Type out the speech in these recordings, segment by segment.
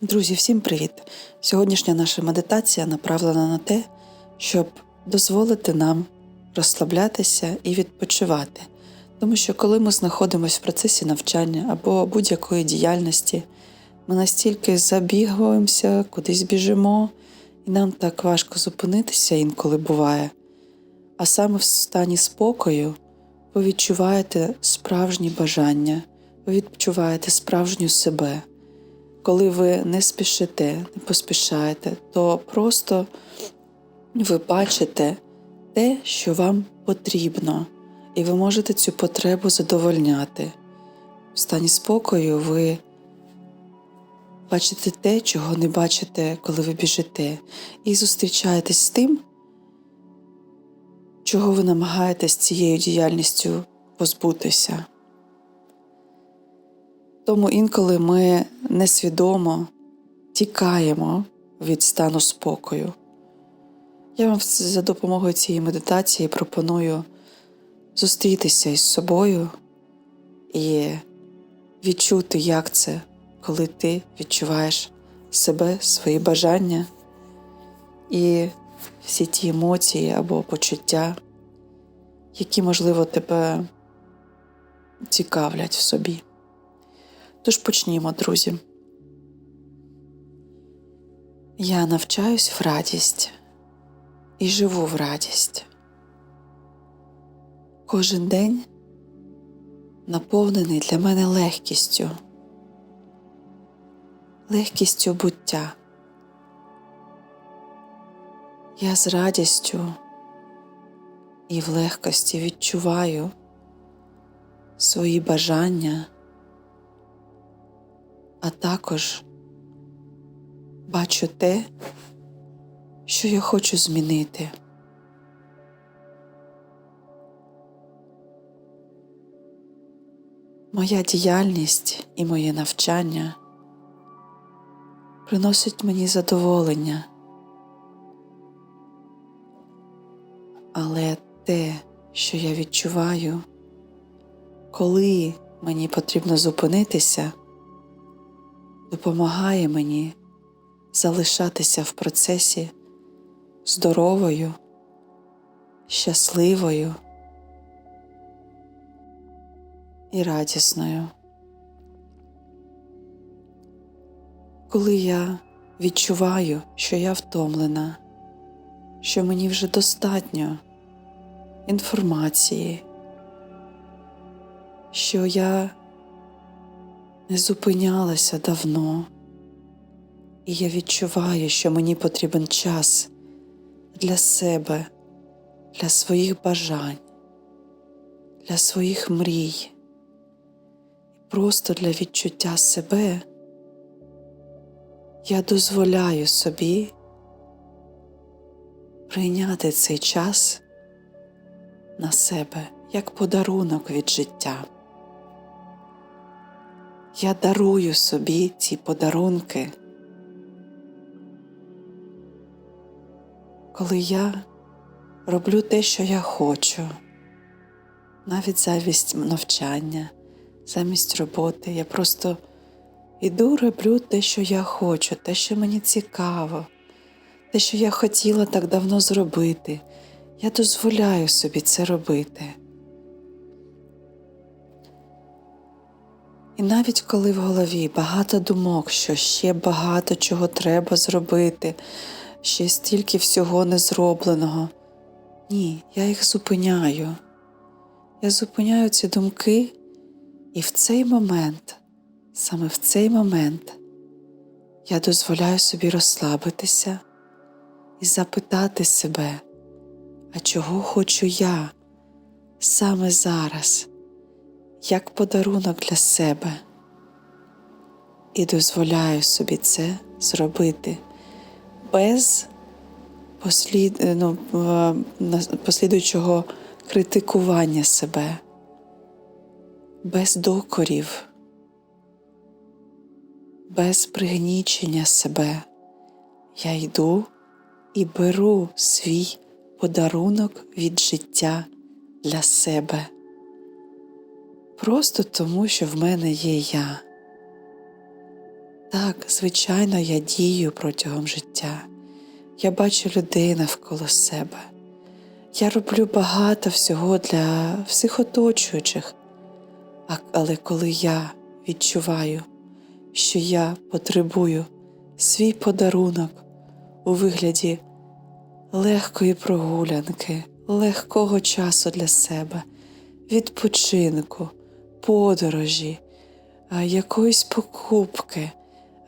Друзі, всім привіт! Сьогоднішня наша медитація направлена на те, щоб дозволити нам розслаблятися і відпочивати. Тому що коли ми знаходимося в процесі навчання або будь-якої діяльності, ми настільки забігаємося, кудись біжимо, і нам так важко зупинитися інколи буває. А саме в стані спокою ви відчуваєте справжні бажання, ви відчуваєте справжню себе коли ви не спішите, не поспішаєте, то просто ви бачите те, що вам потрібно, і ви можете цю потребу задовольняти. В стані спокою ви бачите те, чого не бачите, коли ви біжите, і зустрічаєтесь з тим, чого ви намагаєтесь цією діяльністю позбутися. Тому інколи ми несвідомо тікаємо від стану спокою. Я вам за допомогою цієї медитації пропоную зустрітися із собою і відчути, як це, коли ти відчуваєш себе, свої бажання і всі ті емоції або почуття, які, можливо, тебе цікавлять в собі. Тож почнімо, друзі. Я навчаюсь в радість і живу в радість. Кожен день наповнений для мене легкістю, легкістю буття. Я з радістю і в легкості відчуваю свої бажання а також бачу те, що я хочу змінити. Моя діяльність і моє навчання приносить мені задоволення, але те, що я відчуваю, коли мені потрібно зупинитися допомагає мені залишатися в процесі здоровою, щасливою і радісною. Коли я відчуваю, що я втомлена, що мені вже достатньо інформації, що я не зупинялася давно, і я відчуваю, що мені потрібен час для себе, для своїх бажань, для своїх мрій, просто для відчуття себе. Я дозволяю собі прийняти цей час на себе як подарунок від життя. Я дарую собі ці подарунки, коли я роблю те, що я хочу, навіть замість навчання, замість роботи, я просто іду, роблю те, що я хочу, те, що мені цікаво, те, що я хотіла так давно зробити. Я дозволяю собі це робити. І навіть коли в голові багато думок, що ще багато чого треба зробити, ще стільки всього не зробленого, ні, я їх зупиняю. Я зупиняю ці думки, і в цей момент, саме в цей момент, я дозволяю собі розслабитися і запитати себе, а чого хочу я саме зараз? Як подарунок для себе і дозволяю собі це зробити без послід... ну, послідуючого критикування себе, без докорів, без пригнічення себе. Я йду і беру свій подарунок від життя для себе просто тому, що в мене є я. Так, звичайно, я дію протягом життя. Я бачу людей навколо себе. Я роблю багато всього для всіх оточуючих, але коли я відчуваю, що я потребую свій подарунок у вигляді легкої прогулянки, легкого часу для себе, відпочинку, подорожі, якоїсь покупки,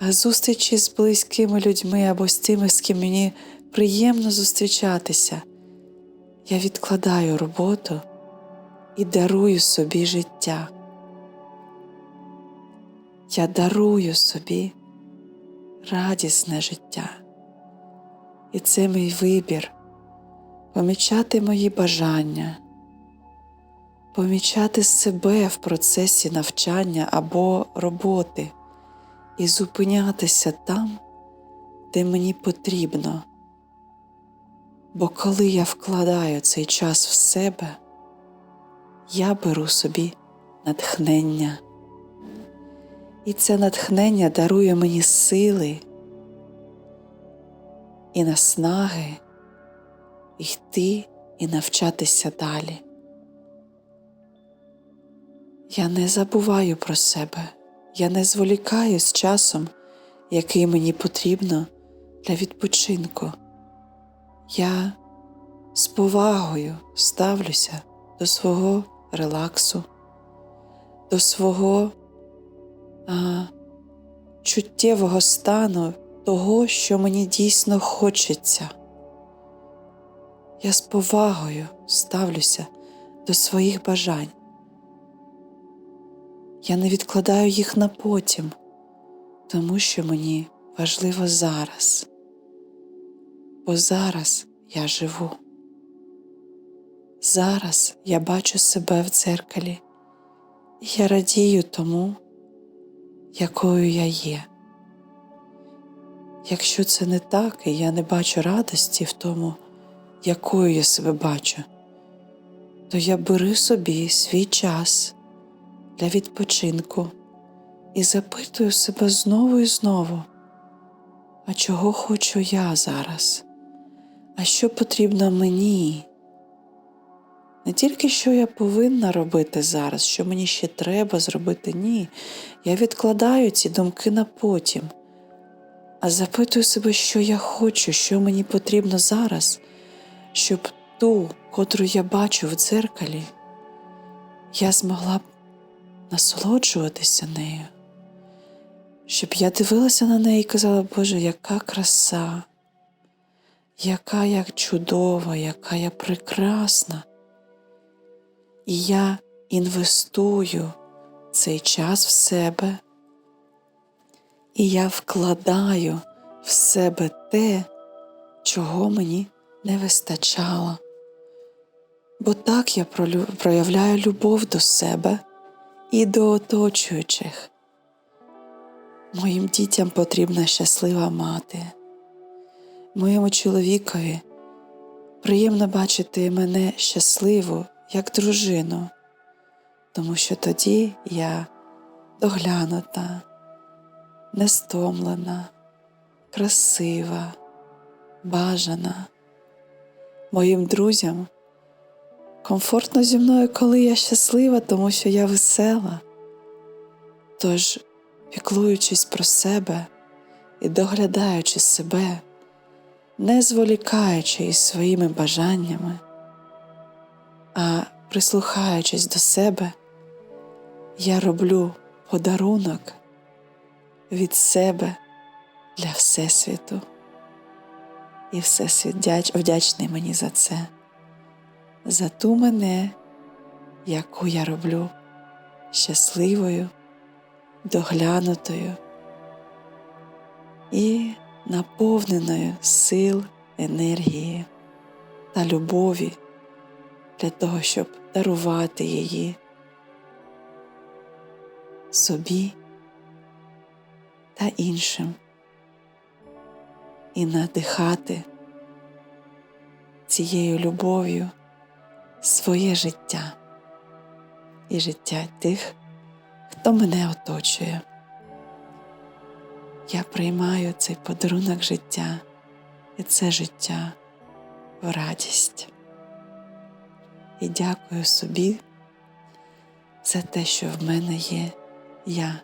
зустрічі з близькими людьми або з тими, з ким мені приємно зустрічатися. Я відкладаю роботу і дарую собі життя. Я дарую собі радісне життя. І це мій вибір помічати мої бажання, помічати себе в процесі навчання або роботи і зупинятися там, де мені потрібно. Бо коли я вкладаю цей час в себе, я беру собі натхнення. І це натхнення дарує мені сили і наснаги йти і навчатися далі. Я не забуваю про себе, я не зволікаю з часом, який мені потрібно для відпочинку. Я з повагою ставлюся до свого релаксу, до свого а, чуттєвого стану того, що мені дійсно хочеться. Я з повагою ставлюся до своїх бажань. Я не відкладаю їх на потім, тому що мені важливо зараз, бо зараз я живу. Зараз я бачу себе в дзеркалі, і я радію тому, якою я є. Якщо це не так, і я не бачу радості в тому, якою я себе бачу, то я бери собі свій час для відпочинку і запитую себе знову і знову, а чого хочу я зараз? А що потрібно мені? Не тільки що я повинна робити зараз, що мені ще треба зробити, ні. Я відкладаю ці думки на потім, а запитую себе, що я хочу, що мені потрібно зараз, щоб ту, котру я бачу в дзеркалі, я змогла насолоджуватися нею, щоб я дивилася на неї і казала, Боже, яка краса, яка я чудова, яка я прекрасна. І я інвестую цей час в себе, і я вкладаю в себе те, чого мені не вистачало. Бо так я проявляю любов до себе і до оточуючих. Моїм дітям потрібна щаслива мати, моєму чоловікові приємно бачити мене щасливу як дружину, тому що тоді я доглянута, нестомлена, красива, бажана. Моїм друзям комфортно зі мною, коли я щаслива, тому що я весела. Тож, піклуючись про себе і доглядаючи себе, не зволікаючи із своїми бажаннями а прислухаючись до себе, я роблю подарунок від себе для Всесвіту. І Всесвіт вдячний мені за це, за ту мене, яку я роблю щасливою, доглянутою і наповненою сил, енергії та любові для того, щоб дарувати її собі та іншим. І надихати цією любов'ю своє життя і життя тих, хто мене оточує. я приймаю цей подарунок життя, і це життя в радість. І дякую собі за те, що в мене є я.